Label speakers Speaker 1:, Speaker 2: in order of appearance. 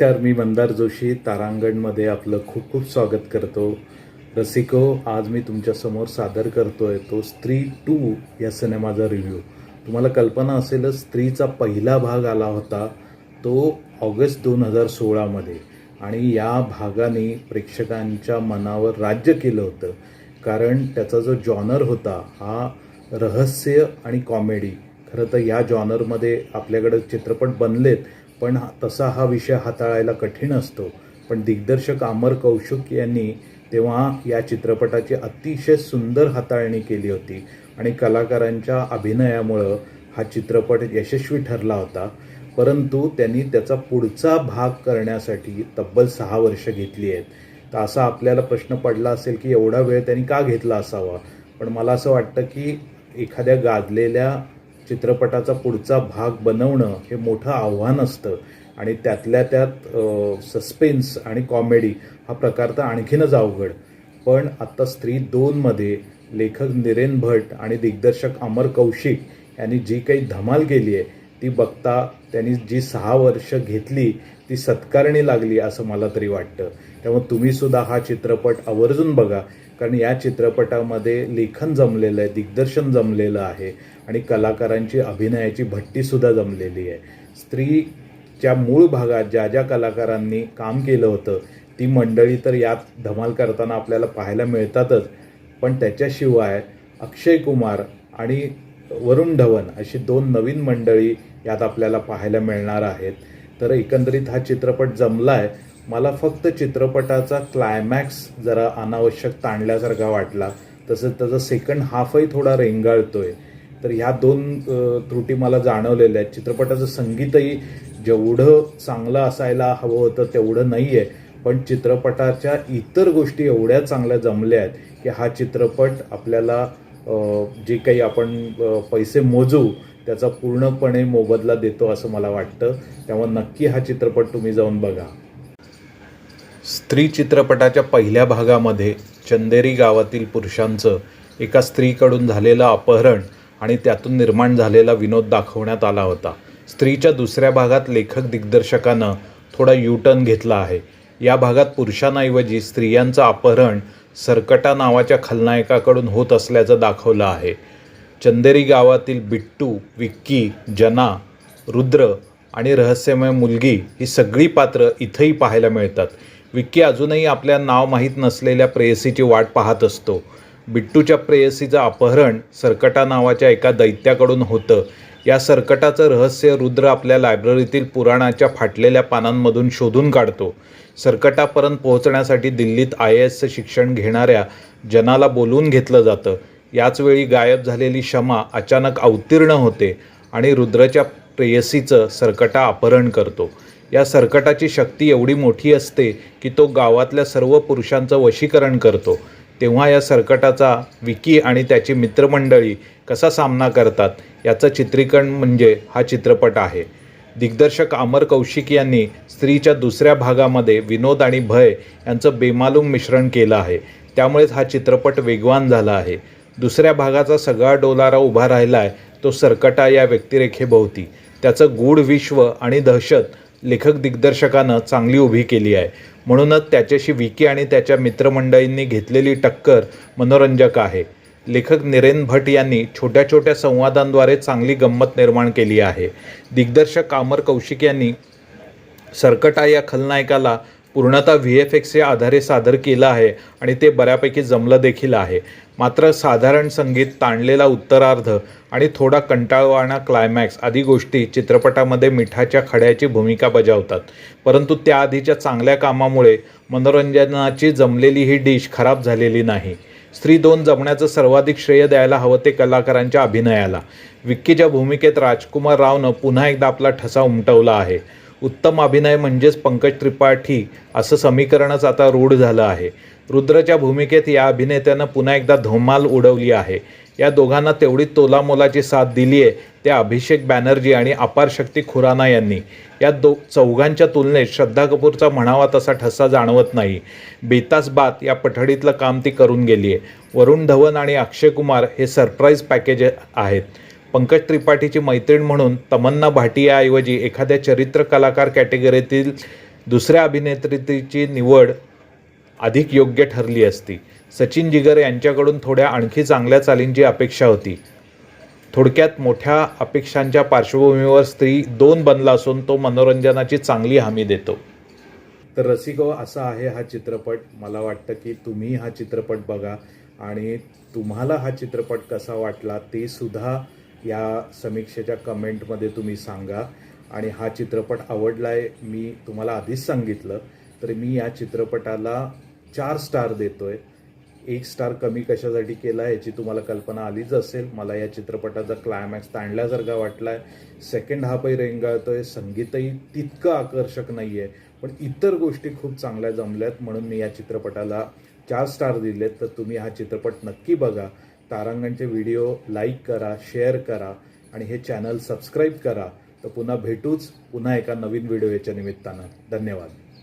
Speaker 1: नमस्कार मी मंदार जोशी तारांगणमध्ये आपलं खूप खूप स्वागत करतो. रसिको आज मी तुमच्यासमोर सादर करतोय तो स्त्री टू या सिनेमाचा रिव्ह्यू तुम्हाला कल्पना असेलच स्त्रीचा पहिला भाग आला होता तो ऑगस्ट दोन हजार सोळामध्ये. आणि या भागाने प्रेक्षकांच्या मनावर राज्य केलं होतं. कारण त्याचा जो जॉनर होता हा रहस्य आणि कॉमेडी खरं तर या जॉनरमध्ये आपल्याकडं चित्रपट बनलेत. पण तसा हा विषय हाताळायला कठीण असतो. पण दिग्दर्शक अमर कौशिक यांनी तेव्हा या चित्रपटाची अतिशय सुंदर हाताळणी केली होती आणि कलाकारांच्या अभिनयामुळं हा चित्रपट यशस्वी ठरला होता. परंतु त्यांनी त्याचा पुढचा भाग करण्यासाठी तब्बल सहा वर्ष घेतली आहेत. तर असा आपल्याला प्रश्न पडला असेल की एवढा वेळ त्यांनी का घेतला असावा? पण मला असं वाटतं की एखाद्या गाजलेल्या चित्रपटाचा पुढचा भाग बनवणं हे मोठं आव्हान असतं. आणि त्यातल्या त्यात सस्पेन्स आणि कॉमेडी हा प्रकार तर आणखीनच अवघड. पण आत्ता स्त्री दोनमध्ये लेखक निरेन भट आणि दिग्दर्शक अमर कौशिक यांनी जी काही धमाल केली आहे ती बघता त्यांनी जी सहा वर्ष घेतली ती सत्कारणी लागली असं मला तरी वाटतं. त्यामुळे तुम्हीसुद्धा हा चित्रपट आवर्जून बघा. कारण या चित्रपटामध्ये लेखन जमलेलं आहे दिग्दर्शन जमलेलं आहे. आणि कलाकारांची अभिनयाची भट्टीसुद्धा जमलेली आहे. स्त्रीच्या मूळ भागात ज्या ज्या कलाकारांनी काम केलं होतं ती मंडळी तर यात धमाल करताना आपल्याला पाहायला मिळतातच. पण त्याच्याशिवाय अक्षय कुमार आणि वरुण धवन अशी दोन नवीन मंडळी यात आपल्याला पाहायला मिळणार आहेत. तर एकंदरीत हा चित्रपट जमला आहे मला फक्त चित्रपटाचा क्लायमॅक्स जरा अनावश्यक ताणल्यासारखा वाटला. तसंच त्याचा सेकंड हाफही थोडा रेंगाळतोय. तर ह्या दोन त्रुटी मला जाणवलेल्या आहेत. चित्रपटाचं संगीतही जेवढं चांगलं असायला हवं होतं तेवढं नाही आहे पण चित्रपटाच्या इतर गोष्टी एवढ्या चांगल्या जमल्या आहेत की हा चित्रपट आपल्याला जे काही आपण पैसे मोजू त्याचा पूर्णपणे मोबदला देतो असं मला वाटतं. त्यामुळे नक्की हा चित्रपट तुम्ही जाऊन बघा. स्त्री चित्रपटाच्या पहिल्या भागामध्ये चंदेरी गावातील पुरुषांचं एका स्त्रीकडून झालेलं अपहरण आणि त्यातून निर्माण झालेला विनोद दाखवण्यात आला होता. स्त्रीच्या दुसऱ्या भागात लेखक दिग्दर्शकानं थोडा यू टर्न घेतला आहे. या भागात पुरुषांऐवजी स्त्रियांचं अपहरण सरकटा नावाच्या खलनायकाकडून होत असल्याचं दाखवलं आहे. चंदेरी गावातील बिट्टू विक्की जना रुद्र आणि रहस्यमय मुलगी ही सगळी पात्र इथंही पाहायला मिळतात. विक्की अजूनही आपल्या नाव माहीत नसलेल्या प्रेयसीची वाट पाहत असतो. बिट्टूच्या प्रेयसीचं अपहरण सरकटा नावाच्या एका दैत्याकडून होतं. या सरकटाचं रहस्य रुद्र आपल्या लायब्ररीतील पुराणाच्या फाटलेल्या पानांमधून शोधून काढतो. सरकटापर्यंत पोहोचण्यासाठी दिल्लीत आय ए एसचं शिक्षण घेणाऱ्या जनाला बोलवून घेतलं जातं. याचवेळी गायब झालेली क्षमा अचानक अवतीर्ण होते आणि रुद्रच्या प्रेयसीचं सरकटा अपहरण करतो. या सरकटाची शक्ती एवढी मोठी असते की तो गावातल्या सर्व पुरुषांचं वशीकरण करतो. तेव्हा या सरकटाचा विकी आणि त्याची मित्रमंडळी कसा सामना करतात याचं चित्रीकरण म्हणजे हा चित्रपट आहे. दिग्दर्शक अमर कौशिक यांनी स्त्रीच्या दुसऱ्या भागामध्ये विनोद आणि भय यांचं बेमालूम मिश्रण केलं आहे. त्यामुळेच हा चित्रपट वेगवान झाला आहे. दुसऱ्या भागाचा सगळा डोलारा उभा राहिला आहे तो सरकटा या व्यक्तिरेखेभोवती. त्याचं गूढ विश्व आणि दहशत लेखक दिग्दर्शकानं चांगली उभी केली आहे. म्हणूनच त्याच्याशी विकी आणि त्याच्या मित्रमंडळींनी घेतलेली टक्कर मनोरंजक आहे. लेखक निरेन भट यांनी छोट्या छोट्या संवादांद्वारे चांगली गंमत निर्माण केली आहे. दिग्दर्शक अमर कौशिक यांनी सरकटा या खलनायकाला पूर्णतः व्ही एफ एक्सच्या आधारे सादर केलं आहे आणि ते बऱ्यापैकी जमलं देखील आहे. मात्र साधारण संगीत ताणलेला उत्तरार्ध आणि थोडा कंटाळवाणा क्लायमॅक्स आदी गोष्टी चित्रपटामध्ये मिठाच्या खड्याची भूमिका बजावतात. परंतु त्याआधीच्या चांगल्या कामामुळे मनोरंजनाची जमलेली ही डिश खराब झालेली नाही. स्त्री दोन जमण्याचं सर्वाधिक श्रेय द्यायला हवं ते कलाकारांच्या अभिनयाला. विक्कीच्या भूमिकेत राजकुमार रावनं पुन्हा एकदा आपला ठसा उमटवला आहे. उत्तम अभिनय म्हणजेच पंकज त्रिपाठी असं समीकरणच आता रूढ झालं आहे. रुद्रच्या भूमिकेत या अभिनेत्यानं पुन्हा एकदा धोमाल उडवली आहे. या दोघांना तेवढी तोलामोलाची साथ दिली आहे त्या अभिषेक बॅनर्जी आणि अपार शक्ती खुराना यांनी. या दो चौघांच्या तुलनेत श्रद्धा कपूरचा म्हणावा तसा ठसा जाणवत नाही. बेतास बात या पठडीतलं काम ती करून गेली आहे वरुण धवन आणि अक्षय कुमार हे सरप्राईज पॅकेज आहेत. पंकज त्रिपाठीची मैत्रीण म्हणून तमन्ना भाटियाऐवजी एखाद्या चरित्र कलाकार कॅटेगरीतील दुसऱ्या अभिनेत्रीची निवड अधिक योग्य ठरली असती. सचिन जिगर यांच्याकडून थोड्या आणखी चांगल्या चालींची अपेक्षा होती. थोडक्यात मोठ्या अपेक्षांच्या पार्श्वभूमीवर स्त्री दोन बनला असून तो मनोरंजनाची चांगली हमी देतो. तर रसिको हो, असा आहे हा चित्रपट. मला वाटतं की तुम्ही हा चित्रपट बघा आणि तुम्हाला हा चित्रपट कसा वाटला ते सुद्धा या समीक्षेच्या कमेंटमध्ये तुम्ही सांगा. आणि हा चित्रपट आवडला आहे मी तुम्हाला आधीच सांगितलं तर मी या चित्रपटाला चार स्टार देतोय. एक स्टार कमी कशासाठी केला याची तुम्हाला कल्पना आलीच असेल. मला या चित्रपटाचा क्लायमॅक्स ताणल्यासारखा वाटला आहे सेकंड हाफही रेंगाळतोय संगीतही तितकं आकर्षक नाही आहे पण इतर गोष्टी खूप चांगल्या जमल्यात म्हणून मी या चित्रपटाला चार स्टार दिलेत. तर तुम्ही हा चित्रपट नक्की बघा. तारांगणचे व्हिडिओ लाईक करा शेअर करा आणि हे चॅनल सबस्क्राईब करा. तर पुन्हा भेटूच पुन्हा एका नवीन व्हिडिओ याच्या निमित्तानं. धन्यवाद.